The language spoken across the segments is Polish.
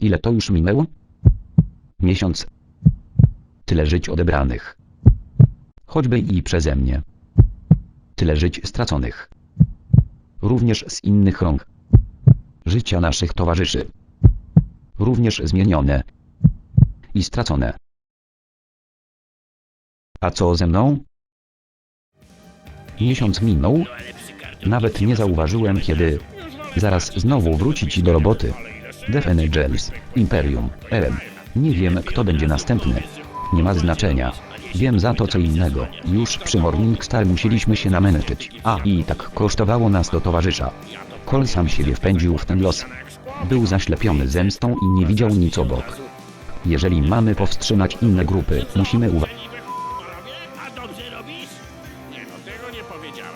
Ile to już minęło? Miesiąc. Tyle żyć odebranych. Choćby i przeze mnie. Tyle żyć straconych. Również z innych rąk. Życia naszych towarzyszy. Również zmienione. I stracone. A co ze mną? Miesiąc minął. Nawet nie zauważyłem kiedy. Zaraz znowu wrócić do roboty. Defense James, Imperium, RM. Nie wiem kto będzie następny. Nie ma znaczenia. Wiem za to co innego. Już przy Morning Star musieliśmy się namęczyć. A i tak kosztowało nas do towarzysza. Cole sam siebie wpędził w ten los. Był zaślepiony zemstą i nie widział nic obok. Jeżeli mamy powstrzymać inne grupy, musimy uważać. No, tego nie powiedziałem.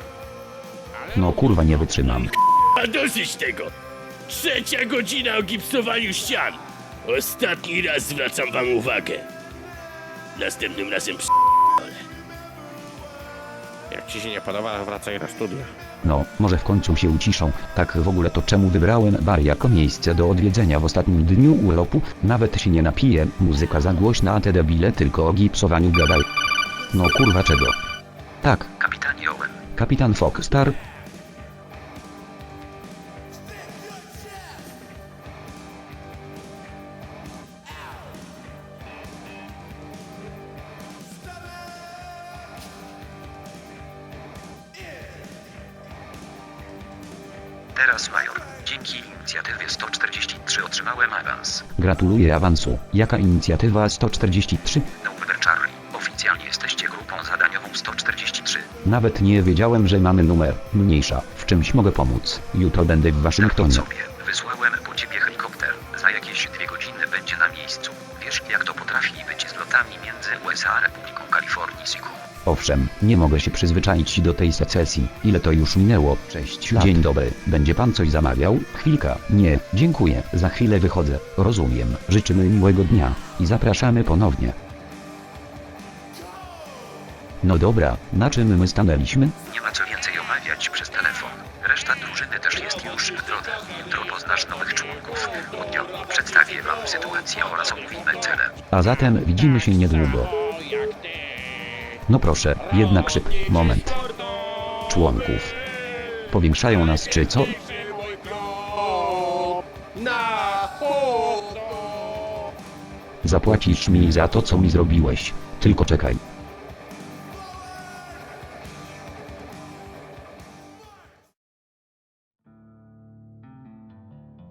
No kurwa nie wytrzymam. A dosyć tego! Trzecia godzina o gipsowaniu ścian! Ostatni raz zwracam wam uwagę. Następnym razem przy... Jak ci się nie podoba, wracaj na studia. No, może w końcu się uciszą. Tak w ogóle to czemu wybrałem bar jako miejsce do odwiedzenia w ostatnim dniu urlopu? Nawet się nie napiję, muzyka za głośna, a te debile tylko o gipsowaniu gadają. No kurwa czego? Tak, kapitanie Owen. Kapitan Foxstar? Teraz Major, dzięki inicjatywie 143 otrzymałem awans. Gratuluję awansu. Jaka inicjatywa 143? Number Charlie, oficjalnie jesteście grupą zadaniową 143. Nawet nie wiedziałem, że mamy numer. Mniejsza. W czymś mogę pomóc. Jutro będę w Tak Waszyngtonie. sobie, wysłałem lotami między USA a Republiką Kalifornii Siku. Owszem, nie mogę się przyzwyczaić do tej secesji. Ile to już minęło? Sześć lat. Dzień dobry. Będzie pan coś zamawiał? Chwilka. Nie, dziękuję. Za chwilę wychodzę. Rozumiem. Życzymy miłego dnia. I zapraszamy ponownie. No dobra, na czym my stanęliśmy? Nie ma co więcej omawiać przez telefon. Reszta drużyny też jest już w drodze. Jutro poznasz nowych członków oddziału. Przedstawię wam sytuację oraz omówimy cele. A zatem widzimy się niedługo. No proszę, jednak szyb. Moment. Członków. Powiększają nas czy co? Zapłacisz mi za to, co mi zrobiłeś. Tylko czekaj.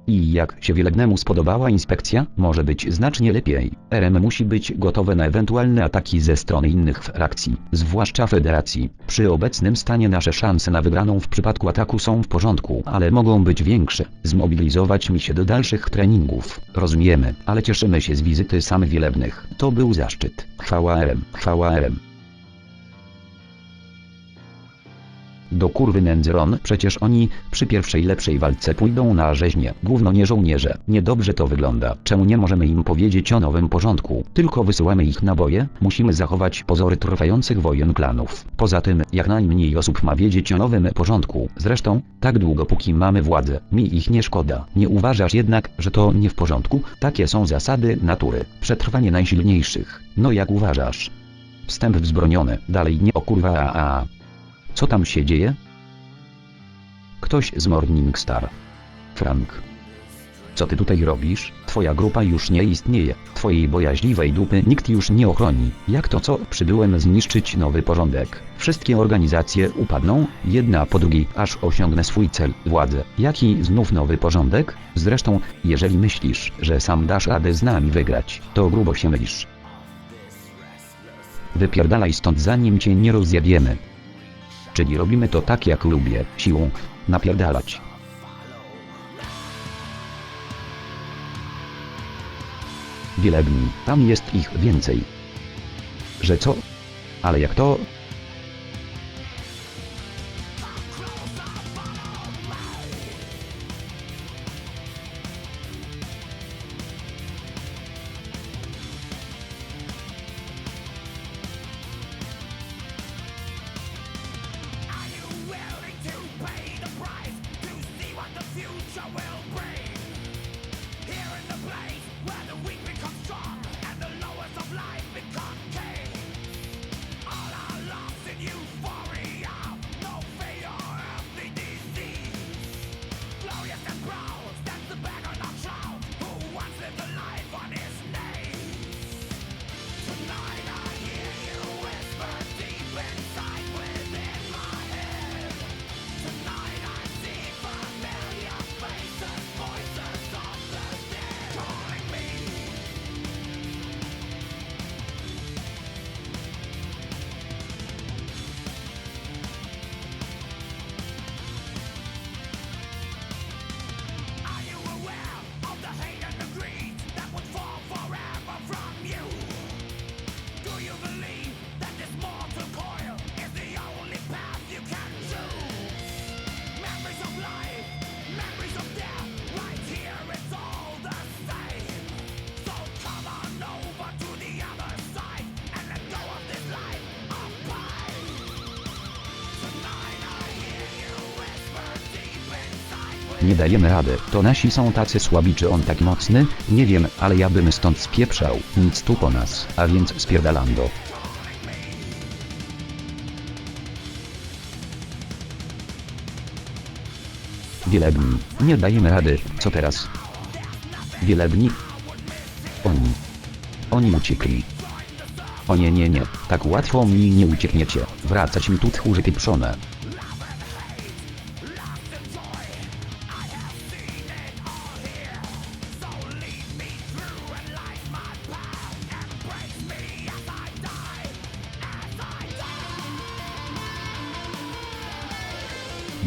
I jak się wielegnemu spodobała inspekcja, może być znacznie lepiej. RM musi być gotowe na ewentualne ataki ze strony innych frakcji, zwłaszcza Federacji. Przy obecnym stanie nasze szanse na wygraną w przypadku ataku są w porządku, ale mogą być większe. Zmobilizować mi się do dalszych treningów. Rozumiemy, ale cieszymy się z wizyty samych wielebnych. To był zaszczyt. Chwała RM, chwała RM. Do kurwy nędzyron, przecież oni przy pierwszej lepszej walce pójdą na rzeźnię. Gówno nie żołnierze. Niedobrze to wygląda. Czemu nie możemy im powiedzieć o nowym porządku? Tylko wysyłamy ich na boje? Musimy zachować pozory trwających wojen klanów. Poza tym, jak najmniej osób ma wiedzieć o nowym porządku. Zresztą, tak długo póki mamy władzę, mi ich nie szkoda. Nie uważasz jednak, że to nie w porządku? Takie są zasady natury. Przetrwanie najsilniejszych. No jak uważasz? Wstęp wzbroniony. Dalej nie o kurwa a. Co tam się dzieje? Ktoś z Morning Star. Frank. Co ty tutaj robisz? Twoja grupa już nie istnieje. Twojej bojaźliwej dupy nikt już nie ochroni. Jak to co? Przybyłem zniszczyć nowy porządek. Wszystkie organizacje upadną, jedna po drugiej, aż osiągnę swój cel, władzę. Jaki znów nowy porządek? Zresztą, jeżeli myślisz, że sam dasz radę z nami wygrać, to grubo się mylisz. Wypierdalaj stąd zanim cię nie rozjabiemy. Czyli robimy to tak jak lubię, siłą, napierdalać. Wielebni, tam jest ich więcej. Że co? Ale jak to? Nie dajemy rady. To nasi są tacy słabi czy on tak mocny? Nie wiem, ale ja bym stąd spieprzał. Nic tu po nas. A więc spierdalando. Wielebni. Nie dajemy rady. Co teraz? Wielebni? Oni. Oni uciekli. O nie nie nie, tak łatwo mi nie uciekniecie. Wracać mi tu tchórzy pieprzone.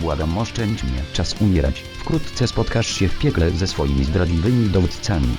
Błagam oszczędź mnie, czas umierać. Wkrótce spotkasz się w piekle ze swoimi zdradliwymi dowódcami.